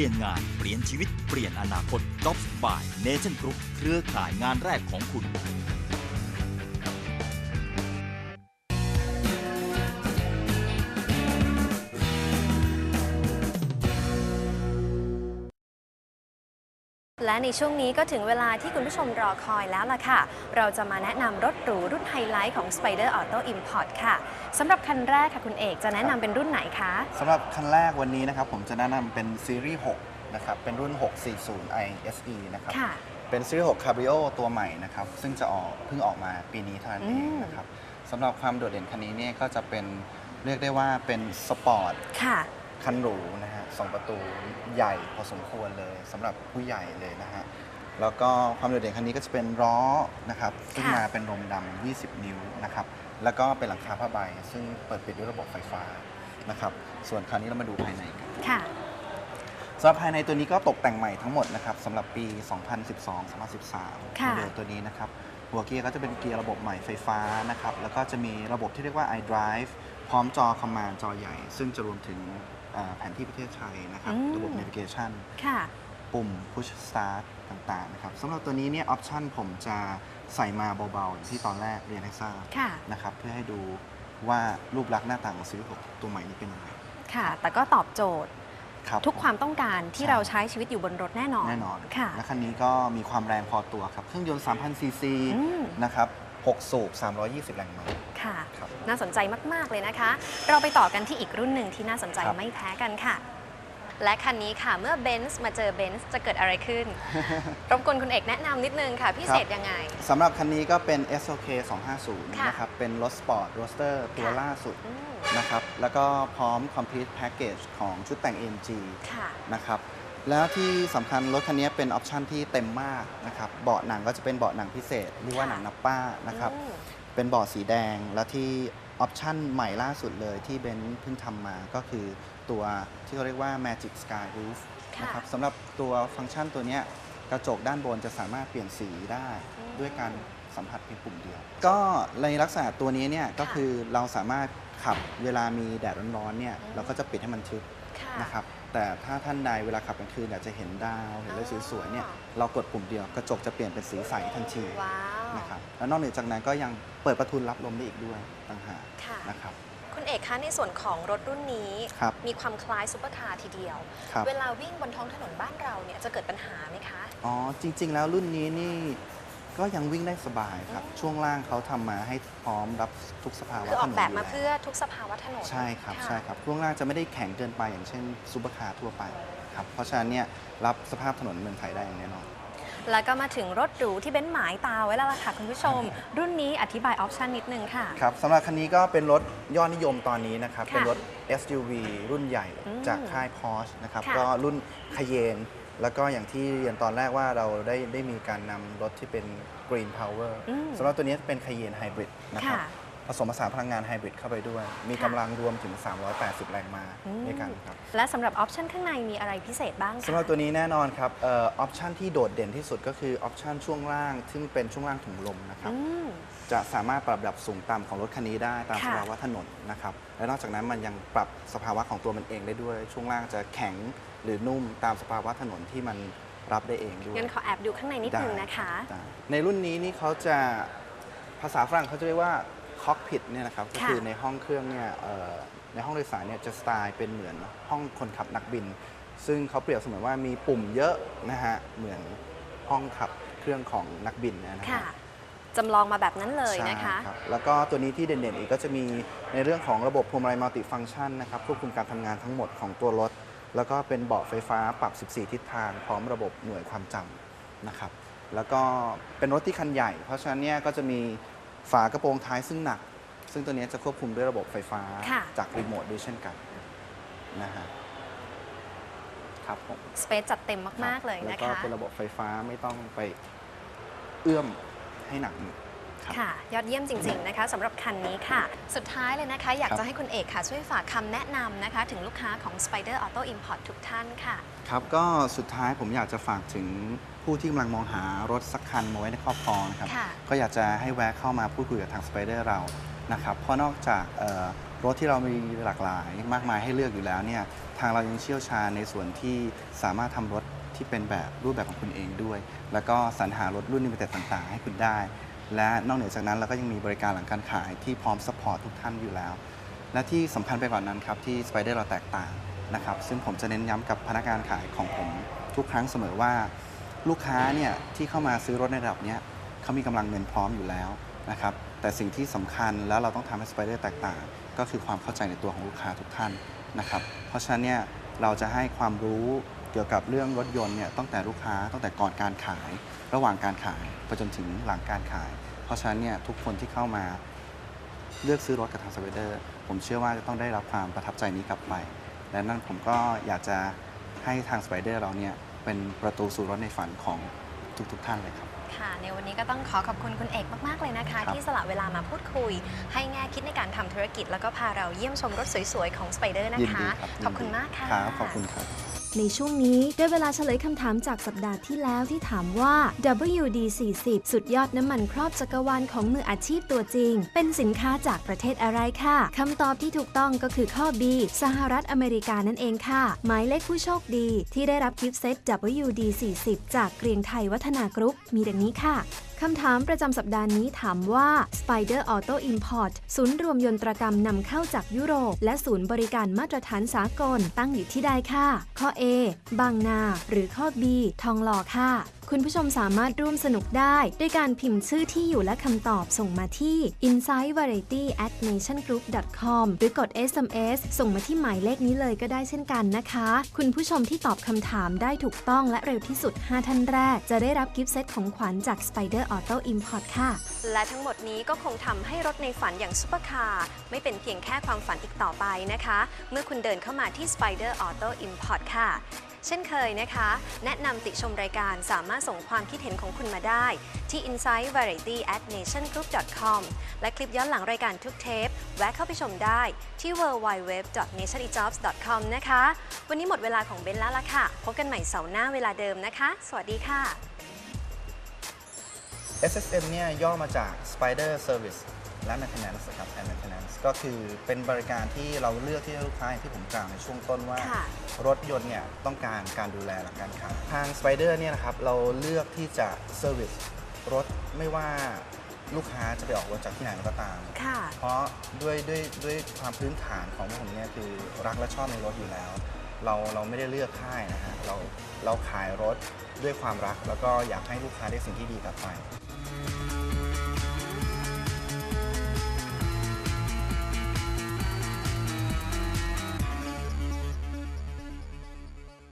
ปลี่ยนงาน เปลี่ยนชีวิต เปลี่ยนอนาคต Jobs by Nation Group เครือข่ายงานแรกของคุณ และในช่วงนี้ก็ถึงเวลาที่คุณผู้ชมรอคอยแล้วล่ะค่ะ เราจะมาแนะนำรถหรูรุ่นไฮไลท์ของ Spider Auto Import ค่ะสำหรับคันแรกค่ะคุณเอกจะแนะนำเป็นรุ่นไหนคะสำหรับคันแรกวันนี้นะครับผมจะแนะนำเป็นซีรีส์ 6 นะครับ เป็นรุ่น 640 i SE นะครับค่ะเป็นซีรีส์ 6 Cabrio ตัวใหม่นะครับ ซึ่งจะออกเพิ่งออกมาปีนี้เท่านั้นเองอืมนะครับสำหรับความโดดเด่นคันนี้เนี่ยก็จะเป็นเรียกได้ว่าเป็นสปอร์ต ค่ะคันหรูนะฮะสองประตูใหญ่พอสมควรเลยสำหรับผู้ใหญ่เลยนะฮะ แล้วก็ความโดดเด่นคันนี้ก็จะเป็นล้อนะครับ ซึ่งค่ะ มาเป็นรมดำ20 นิ้วนะครับ แล้วก็เป็นหลังคาผ้าใบ ซึ่งเปิดปิดด้วยระบบไฟฟ้านะครับ ส่วนคราวนี้เรามาดูภายในกัน ค่ะ สำหรับภายในตัวนี้ก็ตกแต่งใหม่ทั้งหมดนะครับสำหรับปี 2012-2013ค่ะโมเดลตัวนี้นะครับ หัวเกียร์ก็จะเป็นเกียร์ระบบใหม่ไฟฟ้านะครับ แล้วก็จะมีระบบที่เรียกว่า iDrive พร้อมจอคอมมานด์จอใหญ่ ซึ่งจะรวมถึงอ่าแผนที่ประเทศไทยนะครับ อืม ระบบ navigation ค่ะ ปุ่ม push start ต่างๆนะครับสำหรับตัวนี้เนี่ยออปชันผมจะใส่มาเบาๆอย่างที่ตอนแรกเรียนให้ทราบค่ะ นะครับเพื่อให้ดูว่ารูปลักษณ์หน้าตาของซีรีส์6ตัวใหม่นี้เป็นยังไงค่ะ แต่ก็ตอบโจทย์ครับ ทุกความต้องการที่ใช่ เราใช้ชีวิตอยู่บนรถแน่นอน แน่นอนค่ะ และคันนี้ก็มีความแรงพอตัวครับ เครื่องยนต์3,000ซีซีอืม นะครับ 6 สูบ 320 แรงม้า ค่ะ ครับ น่าสนใจมาก ๆ เลยนะคะ เราไปต่อกันที่อีกรุ่นหนึ่งที่น่าสนใจครับ ไม่แพ้กันค่ะ และคันนี้ค่ะเมื่อเบนซ์มาเจอเบนซ์จะเกิดอะไรขึ้น รบกวนคุณเอกแนะนำนิดนึงค่ะ พิเศษยังไง สำหรับคันนี้ก็เป็น SOK 250 ค่ะนะครับ เป็นรถสปอร์ตโรสเตอร์ตัวค่ะ ล่าสุดอืมนะครับ แล้วก็พร้อม Complete Package ของชุดแต่ง AMG ค่ะ นะครับ แล้วที่สำคัญรถคันนี้เป็นออปชันที่เต็มมากนะครับ เบาะหนังก็จะเป็นเบาะหนังพิเศษเรียกว่าค่ะหนังนับป้านะครับ อืมเป็นเบาะสีแดงแล้วที่ออปชันใหม่ล่าสุดเลยที่เบนซ์เพิ่งทำมาก็คือตัวที่เขาเรียกว่า Magic Sky Roof ค่ะนะครับสำหรับตัวฟังก์ชันตัวเนี้ยกระจกด้านบนจะสามารถเปลี่ยนสีได้อืมด้วยการสัมผัสเพียงปุ่มเดียว ก็ในลักษณะตัวนี้เนี่ยก็ค่ะคือเราสามารถ ขับเวลามีแดดร้อนๆเนี่ยอืมเราก็จะปิดให้มันทึบค่ะ นะครับ แต่ถ้าท่านใดเวลาขับกลางคืนอยากจะเห็นดาว เห็นอะไรสวยๆเนี่ย อ๋อ เรากดปุ่มเดียวกระจกจะเปลี่ยนเป็นสีใสทันทีว้าวนะครับ แล้วนอกเหนือจากนั้นก็ยังเปิดประทุนรับลมได้อีกด้วยต่างหากค่ะ นะครับ คุณเอกคะในส่วนของรถรุ่นนี้ ครับ มีความคล้ายซุปเปอร์คาร์ทีเดียว ครับ เวลาวิ่งบนท้องถนนบ้านเราเนี่ยจะเกิดปัญหาไหมคะ อ๋อ จริง ๆ แล้วรุ่นนี้นี่ ก็ยังวิ่งได้สบายครับอืมช่วงล่างเขาทำมาให้พร้อมรับทุกสภาวะคืออถอกนนแบบยู่มาล้วเพื่อทุกสภาวะถนนใช่ครับะ ใช่ครับช่วงล่างจะไม่ได้แข็งเกินไปอย่างเช่นซูเปอร์คาร์ทั่วไปครับเพราะฉะนั้นเนี่ยรับสภาพถนนเมืองไทยได้อย่างแน่นอน แล้วก็มาถึงรถหรูที่เบ้นหมายตาไว้แล้วล่ะค่ะคุณผู้ชม รุ่นนี้อธิบายออปชันนิดนึงค่ะ ครับสำหรับคันนี้ก็เป็นรถยอดนิยมตอนนี้นะครับ ค่ะเป็นรถ SUV รุ่นใหญ่อืมจากค่าย Porsche นะครับ ค่ะก็รุ่นค y เยน แล้วก็อย่างที่เรียนตอนแรกว่าเราได้ได้มีการนำรถที่เป็น Green Power อืมสำหรับตัวนี้เป็นค y เยนไฮบริดนะครับ ค่ะ ผสมผสานพลังงานไฮบริดเข้าไปด้วย มีค่ะกำลังรวมถึง 380 แรงม้าอืม ด้วยกันครับ และสำหรับออปชันข้างในมีอะไรพิเศษบ้างคะ สำหรับตัวนี้แน่นอนครับเออออปชันที่โดดเด่นที่สุดก็คือออปชันช่วงล่าง ซึ่งเป็นช่วงล่างถุงลมนะครับ อืม จะสามารถปรับระดับสูงต่ำของรถคันนี้ได้ตามค่ะสภาวะถนนนะครับ และนอกจากนั้นมันยังปรับสภาวะของตัวมันเองได้ด้วย ช่วงล่างจะแข็งหรือนุ่มตามสภาวะถนนที่มันรับได้เองด้วยงั้นขอแอบดูข้างในนิดนึงได้นะคะ ได้ในรุ่นนี้นี่เขาจะภาษาฝรั่งเขาจะเรียกว่าคอกพิทเนี่ยนะครับก็ค่ะคือในห้องเครื่องเนี่ยเอ่อในห้องโดยสารเนี่ยจะสไตล์เป็นเหมือนห้องคนขับนักบิน ซึ่งเขาเปรียบเสมือนว่ามีปุ่มเยอะนะฮะเหมือนห้องขับเครื่องของนักบินนะฮะ ค่ะ จำลองมาแบบนั้นเลยนะคะ ใช่รับแล้วก็ตัวนี้ที่เด่นๆ อีกก็จะมีในเรื่องของระบบพวงมาลัยมัลติฟัง c t ชันนะครับควบคุมการทำงานทั้งหมดของตัวรถ แล้วก็เป็นเบาะไฟฟ้าปรับ 14 ทิศทาง พร้อมระบบหน่วยความจำนะครับ แล้วก็เป็นรถที่คันใหญ่ เพราะฉะนั้นเนี่ยก็จะมีฝากระโปรงท้ายซึ่งหนัก ซึ่งตัวนี้จะควบคุมด้วยระบบไฟฟ้าค่ะ จากรีโมทด้วยเช่นกันนะฮะครับผม สเปซจัดเต็มมาก ๆ เลยแล้นะวก็คะ เป็นระบบไฟฟ้าไม่ต้องไปเอื้อม ให้หนักมือครับค่ะ ยอดเยี่ยมจริง ๆ นะคะสำหรับคันนี้ค่ะ สุดท้ายเลยนะคะ อยากครับจะให้คุณเอกค่ะ ช่วยฝากคำแนะนำนะคะ ถึงลูกค้าของ Spider Auto Import ทุกท่านค่ะ ครับ ก็สุดท้ายผมอยากจะฝากถึงผู้ที่กำลังมองหารถสักคันมาไว้ในครอบครองนะครับค่ะก็อยากจะให้แวะเข้ามาพูดคุยกับทางสไปเดอร์เรานะครับ เพราะนอกจากเอ่อรถที่เรามีหลากหลาย มากมายให้เลือกอยู่แล้วเนี่ยทางเรายังเชี่ยวชาญในส่วนที่สามารถทำรถ ที่เป็นแบบรูปแบบของคุณเองด้วย แล้วก็สรรหารถรุ่นลิเต็ดต่างๆ ให้คุณได้ และนอกเหนือจากนั้นเราก็ยังมีบริการหลังการขายที่พร้อมสปอร์ตทุกท่านอยู่แล้ว และที่สำคัญไปกว่านั้นครับที่ Spider เราแตกต่างนะครับซึ่งผมจะเน้นย้ำกับพนักงานขายของผมทุกครั้งเสมอว่า ลูกค้าเนี่ยที่เข้ามาซื้อรถในระดับเนี้ยเขามีกำลังเงินพร้อมอยู่แล้วนะครับแต่สิ่งที่สำคัญแล้วเราต้องทำให้ Spider แตกต่าง ก็คือความเข้าใจในตัวของลูกค้าทุกท่านนะครับเพราะฉะนั้นเนี่ยเราจะให้ความรู้ กี่ยวกับเรื่องรถยนต์เนี่ยตั้งแต่ลูกค้าตั้งแต่ก่อนการขาย ระหว่างการขายไปจนถึงหลังการขาย เพราะฉะนั้นเนี่ยทุกคนที่เข้ามาเลือกซื้อรถกับทางสไปเดอร์ผมเชื่อว่าจะต้องได้รับความประทับใจนี้กลับไป และนั่นผมก็อยากจะให้ทางสไปเดอร์เราเนี่ยเป็นประตูสู่รถในฝันของทุกๆทท่านเลยครับ ค่ะ ในวันนี้ก็ต้องขอขอบคุณคุณเอกมากๆเลยนะคะครับที่สละเวลามาพูดคุย ให้แง่คิดในการทำธุรกิจ แล้วก็พาเราเยี่ยมชมรถสวยๆของ Spider นะยินคะดีครับขอบคุณมากค่ะครับขอบคุณครับ ในช่วงนี้ได้เวลาเฉลยคำถามจากสัปดาห์ที่แล้วที่ถามว่า WD-40 สุดยอดน้ำมันครอบจักรวาลของมืออาชีพตัวจริง เป็นสินค้าจากประเทศอะไรค่ะคำตอบที่ถูกต้องก็คือข้อ B สหรัฐอเมริกานั่นเองค่ะ หมายเลขผู้โชคดี ที่ได้รับกิฟต์เซต WD-40 จากเกรียงไทยวัฒนากรุ๊ปมีดังนี้ค่ะคำถามประจำสัปดาห์นี้ถามว่า Spider Auto Import ศูนย์รวมยนตรกรรมนำเข้าจากยุโรป และศูนย์บริการมาตรฐานสากลตั้งอยู่ที่ใดค่ะ ข้อ A บางนา หรือข้อ B ทองหล่อค่ะ คุณผู้ชมสามารถร่วมสนุกได้ด้วยการพิมพ์ชื่อที่อยู่และคำตอบส่งมาที่ insight variety at nationgroup com หรือกด SMS ส่งมาที่หมายเลขนี้เลยก็ได้เช่นกันนะคะ คุณผู้ชมที่ตอบคำถามได้ถูกต้องและเร็วที่สุด 5 ท่านแรก จะได้รับกิฟต์เซตของขวัญจาก Spider Auto Import ค่ะ และทั้งหมดนี้ก็คงทำให้รถในฝันอย่างซุปเปอร์คาร์ไม่เป็นเพียงแค่ความฝันอีกต่อไปนะคะ เมื่อคุณเดินเข้ามาที่ Spider Auto Import ค่ะ เช่นเคยนะคะ แนะนำติชมรายการสามารถส่งความคิดเห็นของคุณมาได้ ที่ insight variety at nationgroup com และคลิปย้อนหลังรายการทุกเทป แวะเข้าไปชมได้ที่ www nationjobs com นะคะ วันนี้หมดเวลาของเบนแล้วล่ะค่ะ พบกันใหม่เสาร์หน้าเวลาเดิมนะคะ สวัสดีค่ะ SSM เนี่ยย่อมาจาก Spider Service และ Maintenance ครับ and Maintenance ก็คือเป็นบริการที่เราเลือกที่ให้ลูกค้าอย่างที่ผมกล่าวในช่วงต้นว่า ค่ะ รถยนต์เนี่ยต้องการการดูแลหลังการขายทาง Spider เนี่ยนะครับเราเลือกที่จะ Service รถไม่ว่าลูกค้าจะไปออกรถจากที่ไหนก็ตาม ค่ะ เพราะด้วยด้วยด้วยความพื้นฐานของผมเนี่ยคือรักและชอบในรถอยู่แล้ว เราเราไม่ได้เลือกค่ายนะฮะเราเราขายรถด้วยความรักแล้วก็อยากให้ลูกค้าได้สิ่งที่ดีกลับไป